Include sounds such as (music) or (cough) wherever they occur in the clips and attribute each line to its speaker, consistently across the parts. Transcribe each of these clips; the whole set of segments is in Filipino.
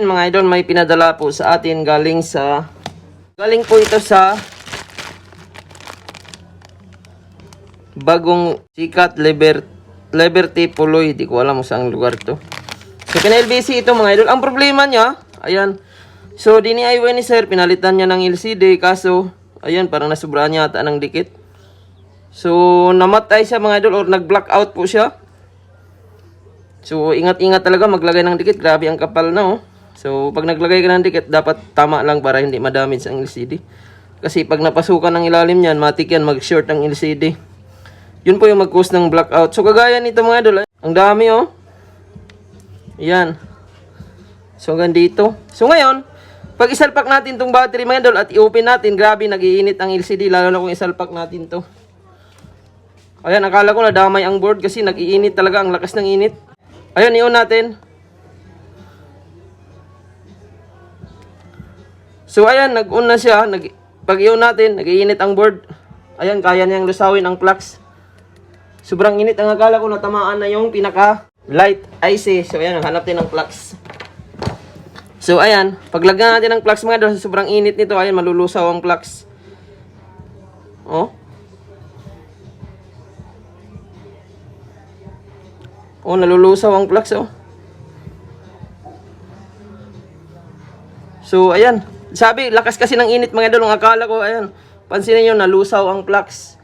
Speaker 1: Yan, mga idol, may pinadala po sa atin galing sa galing po ito sa bagong sikat Liber, Liberty Puloy. Di ko alam kung saan lugar to. So, pina-LBC ito mga idol. Ang problema niya, ayan. So, dini-IY ni sir, pinalitan niya ng LCD. Kaso, ayan, parang nasubraan niya ata ng dikit. So, namatay siya mga idol or nag-blackout po siya. So, ingat-ingat talaga maglagay ng dikit. Grabe ang kapal na, oh. So, pag naglagay ka ng dikit, dapat tama lang para hindi madamage ang LCD. Kasi pag napasukan ng ilalim niyan, matik yan mag-short ang LCD. Yun po yung mag-cause ng blackout. So, kagaya nito mga idol, ah. ang dami, oh. Yan. So, hanggang. So, ngayon, pag isalpak natin tong battery mga idol at i-open natin, grabe, nagiinit ang LCD, lalo na kung isalpak natin to. Ayan, akala ko nadamay ang board kasi nag-iinit talaga, ang lakas ng init. Ayan, i-on natin. So, ayan, nag-on na siya. Nag pag i-on natin, nag-iinit ang board. Ayan, kaya niyang lusawin ang flux. Sobrang init. Ang akala ko natamaan na yung pinaka light IC. So, ayan, hanap din ng flux. So, ayan, paglagyan natin ng flux mga idol, sobrang init nito, ayan, malulusaw ang flux. Oh. Oh, nalulusaw ang flux, oh. So, ayan. Sabi, lakas kasi ng init mga idol. Ang akala ko, ayan. Pansinin nyo, nalusaw ang flux.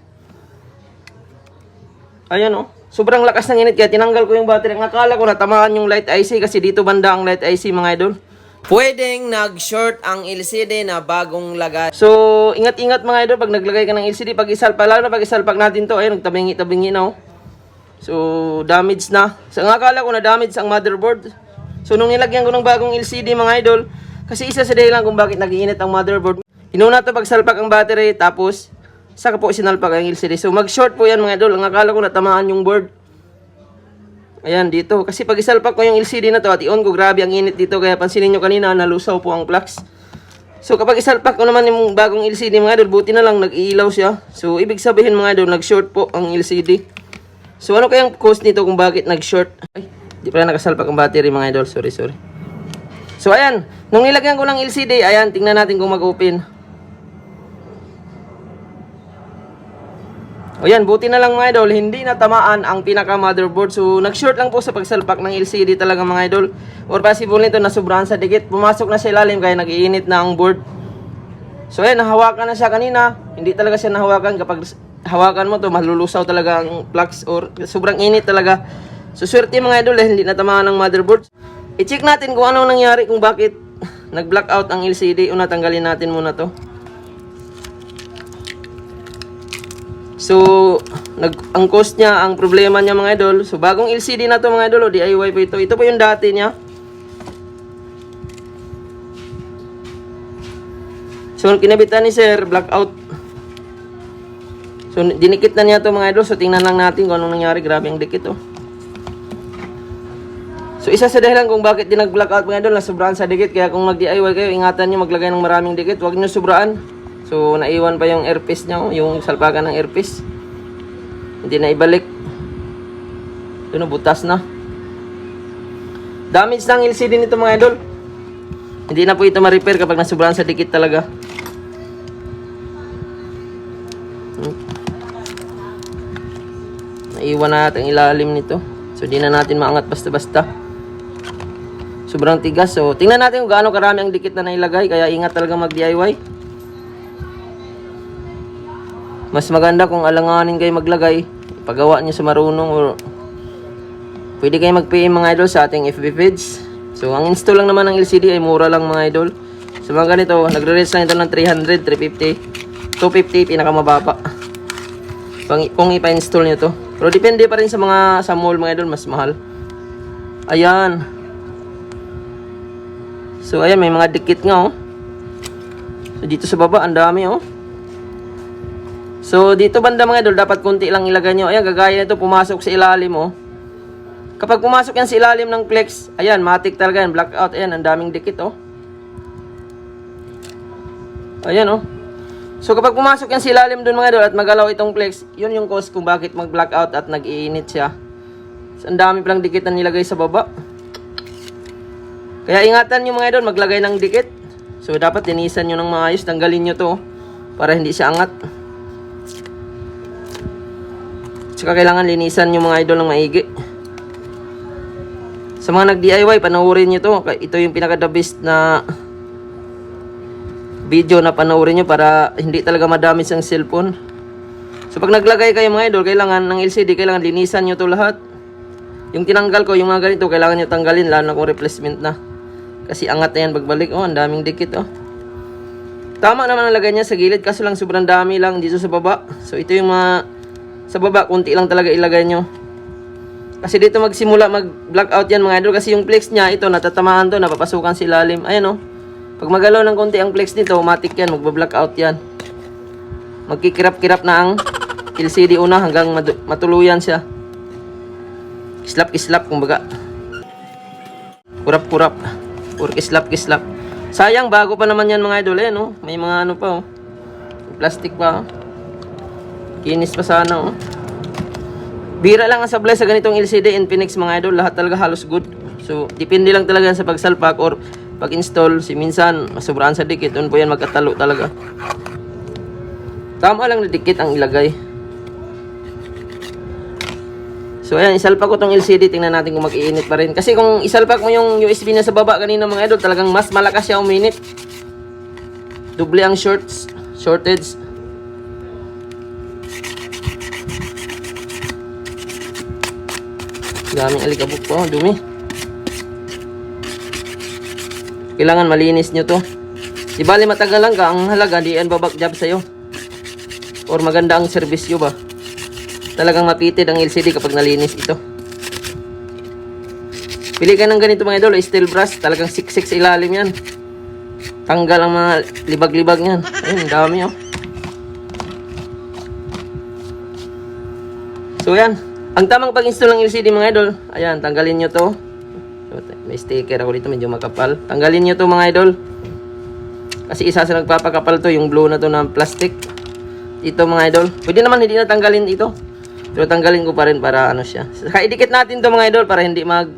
Speaker 1: Ayan, oh. Sobrang lakas ng init kaya tinanggal ko yung battery. Ang akala ko natamaan yung light IC kasi dito banda ang light IC mga idol. Pwedeng nag-short ang LCD na bagong lagay. So, ingat-ingat mga idol pag naglagay ka ng LCD. Pag isalpa, lalo na pag isalpak natin to, ayun, nagtabingi-tabingi na, oh. So, damage na. So, ang akala ko na damage ang motherboard. So, nung nilagyan ko ng bagong LCD mga idol, kasi isa sa dahilan kung bakit nagiinit ang motherboard. Inuna to pag salpak ang battery, tapos, saka po sinalpak ang LCD. So, mag-short po yan mga idol. Ang akala ko natamaan yung board. Ayan, dito. Kasi pag isalpak ko yung LCD na to at i-on ko, grabe ang init dito. Kaya pansinin nyo kanina, nalusaw po ang flux. So, kapag isalpak ko naman yung bagong LCD mga idol, buti na lang nag-iilaw siya. So, ibig sabihin mga idol, nag-short po ang LCD. So, ano kayang cause nito kung bakit nag-short? Ay, di pala nakasalpak ang battery mga idol. Sorry, sorry. So, ayan. Nung nilagyan ko ng LCD, ayan, tingnan natin kung mag-open. O yan, buti na lang mga idol, hindi natamaan ang pinaka-motherboard. So, nag-short lang po sa pagsalpak ng LCD talaga mga idol. Or possible nito na sobrahan sa dikit. Pumasok na sa ilalim kaya nag-iinit na ang board. So, ayan, nahawakan na siya kanina. Hindi talaga siya nahawakan. Kapag hawakan mo to malulusaw talaga ang flux or sobrang init talaga. So, swerte mga idol, eh, hindi natamaan ang motherboard. I-check natin kung ano nangyari, kung bakit (laughs) nag-blackout ang LCD. Una, tanggalin natin muna to. So, nag ang cost niya, ang problema niya mga idol. So, bagong LCD na to mga idol, o DIY po ito. Ito po yung dati niya. So, kinabitan ni sir, blackout. So, dinikit na niya to mga idol. So, tingnan lang natin kung anong nangyari. Grabe ang dikit, oh. So, isa sa dahilan kung bakit din nag-blackout mga idol, na sobraan sa dikit. Kaya kung mag-DIY kayo, ingatan nyo maglagay ng maraming dikit. Huwag nyo sobraan. So, naiwan pa yung airpiece niya, yung salpakan ng airpiece. Hindi na ibalik. Yun, oh, butas na. Damage ng LCD nito mga idol. Hindi na po ito ma-repair kapag nasubrahan sa dikit talaga. Naiwan na natin ilalim nito. So, di na natin maangat basta-basta. Sobrang tigas. So, tingnan natin kung gaano karami ang dikit na nailagay. Kaya ingat talaga mag-DIY. Mas maganda kung alanganin kayo maglagay. Pagawa nyo sa marunong or pwede kayo mag-PM mga idol sa ating FB page. So, ang install lang naman ng LCD ay mura lang mga idol. So, mga ganito, nagre-rest lang ito ng 300, 350, 250, pinakamababa. Pang, kung ipa-install nyo to. Pero depende pa rin sa mga sa mall mga idol, mas mahal. Ayan. So, ayan, may mga dikit nga oh. So, dito sa baba, ang dami oh. So, dito banda mga idol, dapat konti lang ilagay nyo. Ayan, gagaya nito, pumasok sa ilalim, oh. Kapag pumasok yan sa ilalim ng flex, ayan, matik talaga yan, blackout, ayan, ang daming dikit, oh. Ayan, oh. So, kapag pumasok yan sa ilalim dun mga idol at magalaw itong flex, yun yung cause kung bakit mag-blackout at nag-iinit siya. So, ang dami palang dikit na nilagay sa baba. Kaya ingatan nyo mga idol, maglagay ng dikit. So, dapat linisan nyo ng maayos. Tanggalin nyo to para hindi siya angat. Tsaka kailangan linisan nyo mga idol ng maigi. Sa mga nag-DIY, panoorin nyo to. Ito yung pinaka-the best na video na panoorin nyo para hindi talaga madamage ang cellphone. So pag naglagay kayo mga idol, kailangan ng LCD, kailangan linisan nyo to lahat. Yung tinanggal ko, yung mga ganito, kailangan nyo tanggalin, lalo na kung replacement na. Kasi angat na yan pagbalik. Oh, ang daming dikit oh. Tama naman ang lagay niya sa gilid, kaso lang sobrang dami lang dito sa baba. So ito yung mga, sa baba, kunti lang talaga ilagay nyo. Kasi dito magsimula mag-blackout yan mga idol, kasi yung flex niya, ito, natatamaan to, napapasukan si lalim. Ayan oh. Pag magalaw ng konti ang flex nito, automatic yan, magba-blackout yan. Magkikirap-kirap na ang LCD una hanggang matuluyan siya. Kislap-kislap, kumbaga. Kurap-kurap. Or kislap-kislap. Sayang, bago pa naman yan mga idol. Ayan, oh. May mga ano pa, oh. Plastic pa, oh. Kinis pa sana, oh. Bira lang ang sablay sa ganitong LCD Infinix mga idol. Lahat talaga halos good. So, depende lang talaga sa pagsalpak or pag-install. Si minsan, masobraan sa dikit. Doon po yan magkatalo talaga. Tama lang na dikit ang ilagay. So ayan, isalpak ko tong LCD. Tingnan natin kung mag-iinit pa rin. Kasi kung isalpak mo yung USB na sa baba kanina mga idol, talagang mas malakas siya uminit. Doble ang shorts, shortage. Daming alikabok po, dumi. Kailangan malinis nyo to. Di bali matagal lang ka, ang halaga di yan babak job sa'yo. Or maganda ang servisyo ba. Talagang mapitid ang LCD kapag nalinis ito. Pili ka ng ganito mga idol, steel brush. Talagang siksik sa ilalim yan. Tanggal ang mga libag-libag yan. Ayun, dami oh. So yan. Ang tamang pag-install ng LCD mga idol, ayan, tanggalin nyo to. May sticker ako dito, medyo makapal. Tanggalin nyo to mga idol. Kasi isa sa nagpapakapal to, yung blue na to ng plastic. Ito mga idol. Pwede naman hindi na tanggalin ito. Pero tanggalin ko pa rin para ano siya. Saka idikit natin to mga idol para hindi mag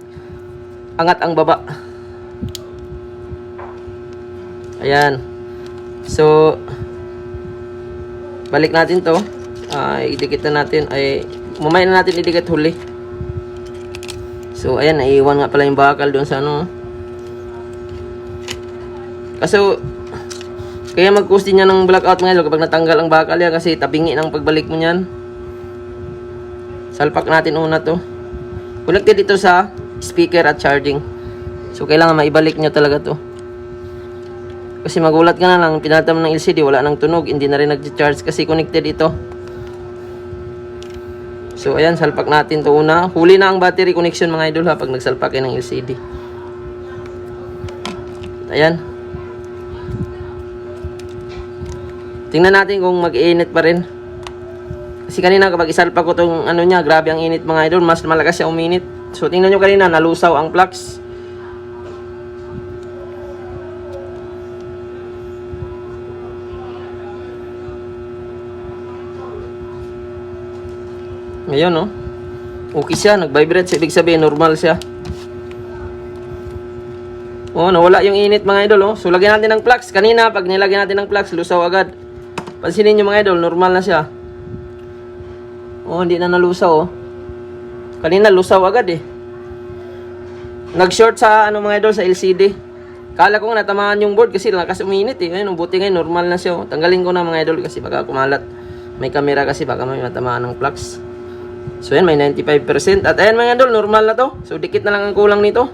Speaker 1: angat ang baba. Ayan. So, balik natin to. Ay, idikit na natin. Ay, mamaya na natin idikit huli. So, ayan, naiiwan nga pala yung bakal doon sa ano. Kaso, kaya din yan ng blackout mga idol kapag natanggal ang bakal yan kasi tabingi ng pagbalik mo niyan. Salpak natin una to. Connected ito sa speaker at charging. So, kailangan maibalik nyo talaga to. Kasi magulat ka na lang, pinatam ng LCD, wala nang tunog, hindi na rin nag-charge kasi connected ito. So, ayan, salpak natin to una. Huli na ang battery connection mga idol ha, pag nagsalpak ng LCD. Ayan. Tingnan natin kung mag-iinit pa rin. Kasi kanina kapag isalpak ko tong ano niya, grabe ang init mga idol, mas malakas siya uminit. So, tingnan nyo kanina, nalusaw ang flux. Ngayon, no? Okay siya, nag-vibrate. Ibig sabihin, normal siya. Oh, nawala yung init mga idol, oh. So, lagyan natin ng flux. Kanina, pag nilagyan natin ng flux, lusaw agad. Pansinin nyo mga idol, normal na siya. Oh, hindi na nalusaw, oh. Kanina, lusaw agad, eh. Nag-short sa, ano mga idol, sa LCD. Kala ko nga natamaan yung board kasi lakas uminit, eh. Ngayon, buti ngayon, normal na siya, oh. Tanggalin ko na mga idol kasi baka kumalat. May camera kasi baka may matamaan ng flux. So yan, may 95%. At ayan mga idol, normal na to. So dikit na lang ang kulang nito.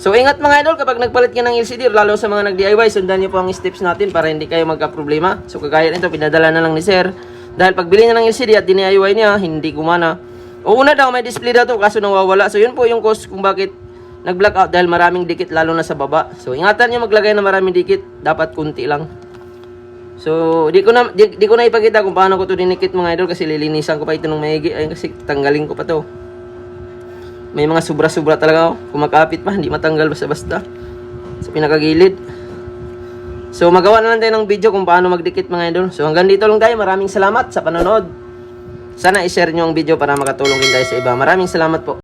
Speaker 1: So ingat mga idol, kapag nagpalit ka ng LCD, lalo sa mga nag-DIY, sundan niyo po ang steps natin para hindi kayo magka-problema. So kagaya nito, pinadala na lang ni Sir. Dahil pag bili niya ng LCD at DIY niya, hindi gumana. O una daw, may display daw to, kaso nawawala. So yun po yung cause kung bakit nag-blackout dahil maraming dikit lalo na sa baba. So ingatan niyo maglagay ng maraming dikit, dapat kunti lang. So, di ko na di, di ko na ipakita kung paano ko to dinikit mga idol kasi lilinisan ko pa ito ng maigi. Ay kasi tanggalin ko pa to. May mga sobra-sobra talaga oh. Kumakapit pa, hindi matanggal basta-basta. Sa pinakagilid. So, magawa na lang tayo ng video kung paano magdikit mga idol. So, hanggang dito lang tayo. Maraming salamat sa panonood. Sana i-share nyo ang video para makatulong din tayo sa iba. Maraming salamat po.